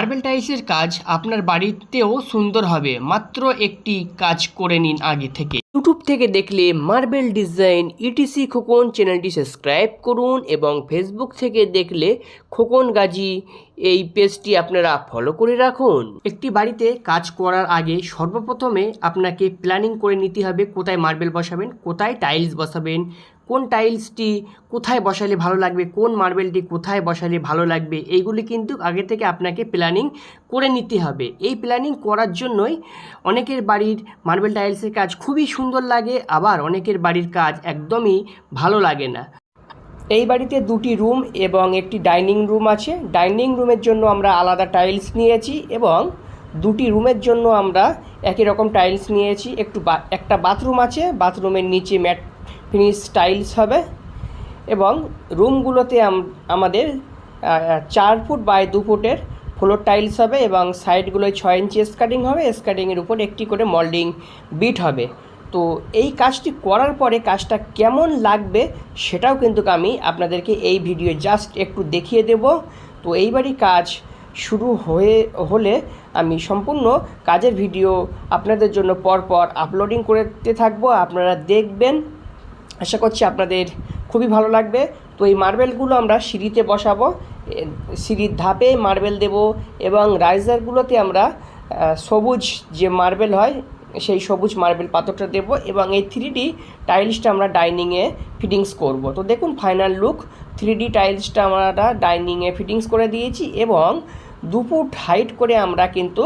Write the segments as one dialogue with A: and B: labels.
A: Marble টাইলসের কাজ আপনার বাড়িতেও সুন্দর হবে। মাত্র একটি কাজ করে নিন আগে থেকে। ইউটিউব থেকে দেখলে মার্বেল ডিজাইন ইটিসি খোকন চ্যানেলটি সাবস্ক্রাইব করুন এবং ফেসবুক থেকে দেখলে খোকন গাজী এই পেজটি আপনারা ফলো করে রাখুন। একটি বাড়িতে কাজ করার আগে সর্বপ্রথমে আপনাকে প্ল্যানিং করে নিতে হবে কোথায় মার্বেল বসাবেন, কোথায় টাইলস বসাবেন, কোন টাইলসটি কোথায় বসালে ভালো লাগবে, কোন মার্বেলটি কোথায় বসালে ভালো লাগবে, এইগুলি কিন্তু আগে থেকে আপনাকে প্ল্যানিং করে নিতে হবে। এই প্ল্যানিং করার জন্যই অনেকের বাড়ির মার্বেল টাইলসের কাজ খুবই সুন্দর লাগে, আবার অনেকের বাড়ির কাজ একদমই ভালো লাগে না। এই বাড়িতে দুটি রুম এবং একটি ডাইনিং রুম আছে। ডাইনিং রুমের জন্য আমরা আলাদা টাইলস নিয়েছি এবং দুটি রুমের জন্য আমরা একই রকম টাইলস নিয়েছি। একটু একটা বাথরুম আছে, বাথরুমের নিচে ম্যাট ফিনিশ টাইলস হবে এবং রুমগুলোতে আমাদের চার ফুট বাই দু ফুটের ফ্লোর টাইলস হবে এবং সাইডগুলোয় ছয় ইঞ্চি স্কাটিং হবে। স্কাটিংয়ের উপর একটি করে মল্ডিং বিট হবে। তো এই কাজটি করার পরে কাজটা কেমন লাগবে সেটাও কিন্তু আমি আপনাদেরকে এই ভিডিও জাস্ট একটু দেখিয়ে দেব। তো এইবারই কাজ শুরু হয়ে, হলে আমি সম্পূর্ণ কাজের ভিডিও আপনাদের জন্য পরপর আপলোডিং করতে থাকব। আপনারা দেখবেন। আশা করছি আপনাদের খুবই ভালো লাগবে। তো এই মার্বেলগুলো আমরা সিঁড়িতে বসাবো। সিঁড়ির ধাপে মার্বেল দেব এবং রাইজারগুলোতে আমরা সবুজ যে মার্বেল হয় সেই সবুজ মার্বেল পাথরটা দেব এবং এই থ্রি ডি টাইলসটা আমরা ডাইনিংয়ে ফিটিংস করব। তো দেখুন ফাইনাল লুক থ্রি ডি টাইলসটা আমরা ডাইনিংয়ে ফিটিংস করে দিয়েছি এবং দু ফুট হাইট করে আমরা কিন্তু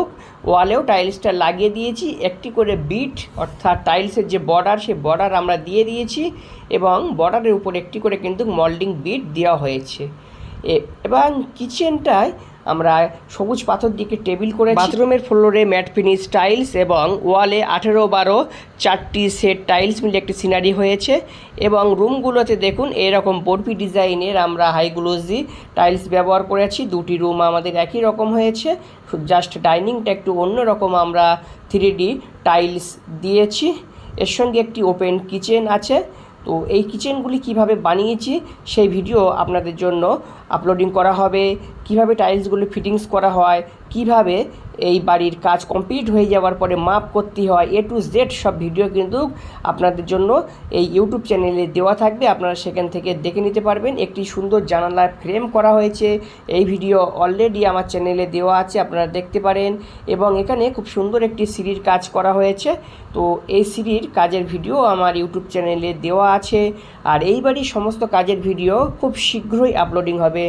A: ওয়ালেও টাইলসটা লাগিয়ে দিয়েছি। একটি করে বিট অর্থাৎ টাইলসের যে বর্ডার সেই বর্ডার আমরা দিয়ে দিয়েছি এবং বর্ডারের উপর একটি করে কিন্তু মল্ডিং বিট দেওয়া হয়েছে। এবং কিচেনটায় আমরা সবুজ পাথর দিকে টেবিল করে বাথরুমের ফ্লোরে ম্যাট ফিনিশ টাইলস এবং ওয়ালে আঠেরো বারো চারটি সেট টাইলস মিলে একটি সিনারি হয়েছে এবং রুমগুলোতে দেখুন এরকম বরফি ডিজাইনের আমরা হাই গ্লোজি টাইলস ব্যবহার করেছি। দুটি রুম আমাদের একই রকম হয়েছে। জাস্ট ডাইনিংটা একটু অন্য রকম আমরা থ্রি টাইলস দিয়েছি। এর সঙ্গে একটি ওপেন কিচেন আছে। তো এই কিচেনগুলি কীভাবে বানিয়েছি সেই ভিডিও আপনাদের জন্য আপলোডিং করা হবে। কীভাবে টাইলসগুলো ফিটিংস করা হয়, কীভাবে এই বাড়ির কাজ কমপ্লিট হয়ে যাওয়ার পরে মাপ করতে হয় এ টু জেড সব ভিডিও কিন্তু আপনাদের জন্য এই ইউটিউব চ্যানেলে দেওয়া থাকবে। আপনারা সেখান থেকে দেখে নিতে পারবেন। একটি সুন্দর জানালার ফ্রেম করা হয়েছে। এই ভিডিও অলরেডি আমার চ্যানেলে দেওয়া আছে, আপনারা দেখতে পারেন। এবং এখানে খুব সুন্দর একটি সিঁড়ির কাজ করা হয়েছে। তো এই সিঁড়ির কাজের ভিডিও আমার ইউটিউব চ্যানেলে দেওয়া আছে। আর এই বাড়ির সমস্ত কাজের ভিডিও খুব শীঘ্রই আপলোডিং হবে।